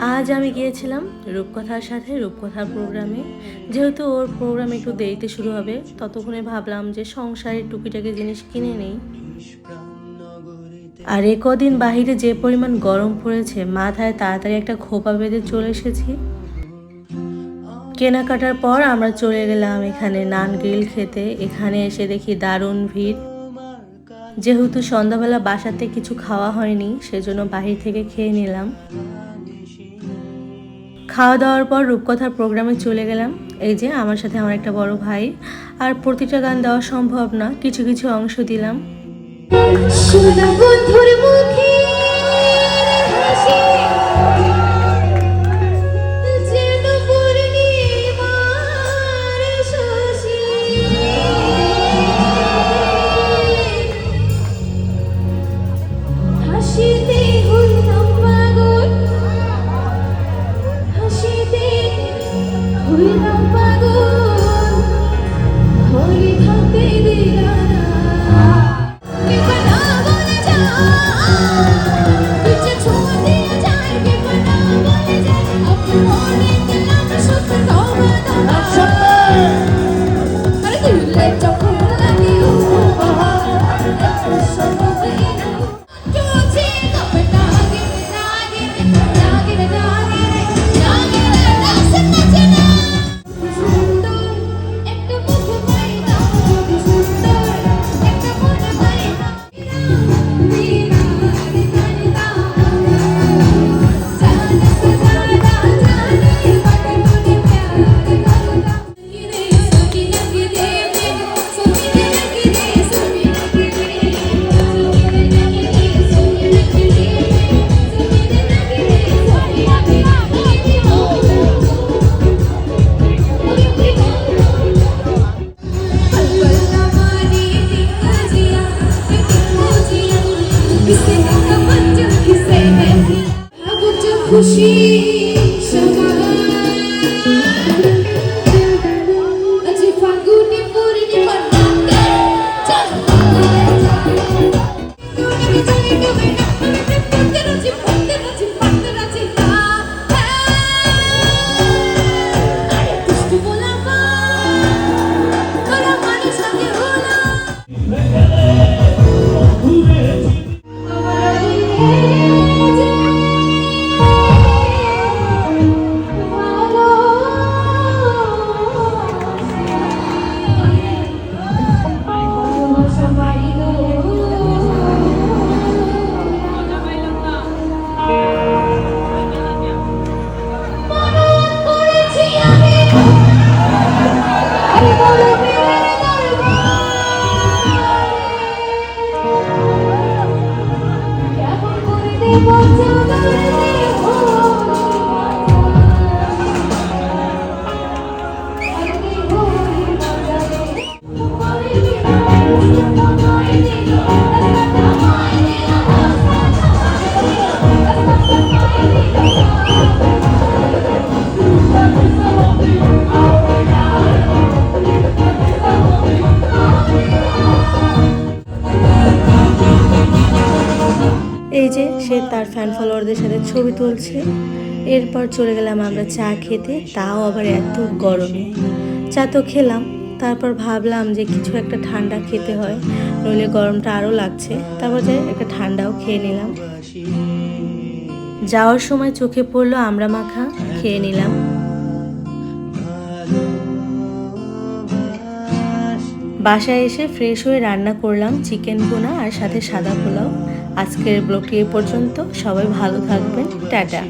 আজ আমি গিয়েছিলাম রূপকথার সাথে রূপকথার প্রোগ্রামে। যেহেতু ওর প্রোগ্রাম একটু দেরিতে শুরু হবে, ততক্ষণে ভাবলাম যে সংসারের টুকিটাকি জিনিস কিনে নেই। আর এ কদিন বাহিরে যে পরিমাণ গরম পড়েছে, মাথায় তাড়াতাড়ি একটা খোপা বেঁধে চলে এসেছি। কেনাকাটার পর আমরা চলে গেলাম এখানে নান গ্রিল খেতে। এখানে এসে দেখি দারুণ ভিড়। যেহেতু সন্ধ্যাবেলা বাসাতে কিছু খাওয়া হয়নি, সেজন্য বাহির থেকে খেয়ে নিলাম। খাওয়া দাওয়ার পর রূপকথার প্রোগ্রামে চলে গেলাম। এই যে, আমার সাথে আমার একটা বড় ভাই। আর প্রতিটা গান দেওয়া সম্ভব না, কিছু কিছু অংশ দিলাম। fugir. এই যে সে তার ফ্যান ফলোয়ারদের সাথে ছবি তুলছে। এরপর চলে গেলাম আমরা চা খেতে, তাও আবার এত গরমে। চা তো খেলাম, তারপর ভাবলাম যে কিছু একটা ঠান্ডা খেতে হয়, নইলে গরমটা আরও লাগছে। তারপর যে একটা ঠান্ডাও খেয়ে নিলাম। যাওয়ার সময় চোখে পড়ল আমরা মাখা, খেয়ে নিলাম। বাসায় এসে ফ্রেশ হয়ে রান্না করলাম চিকেন ভুনা আর সাথে সাদা পোলাও। আজকের ব্লগটি এ পর্যন্ত, সবাই ভালো থাকবেন, টাটা।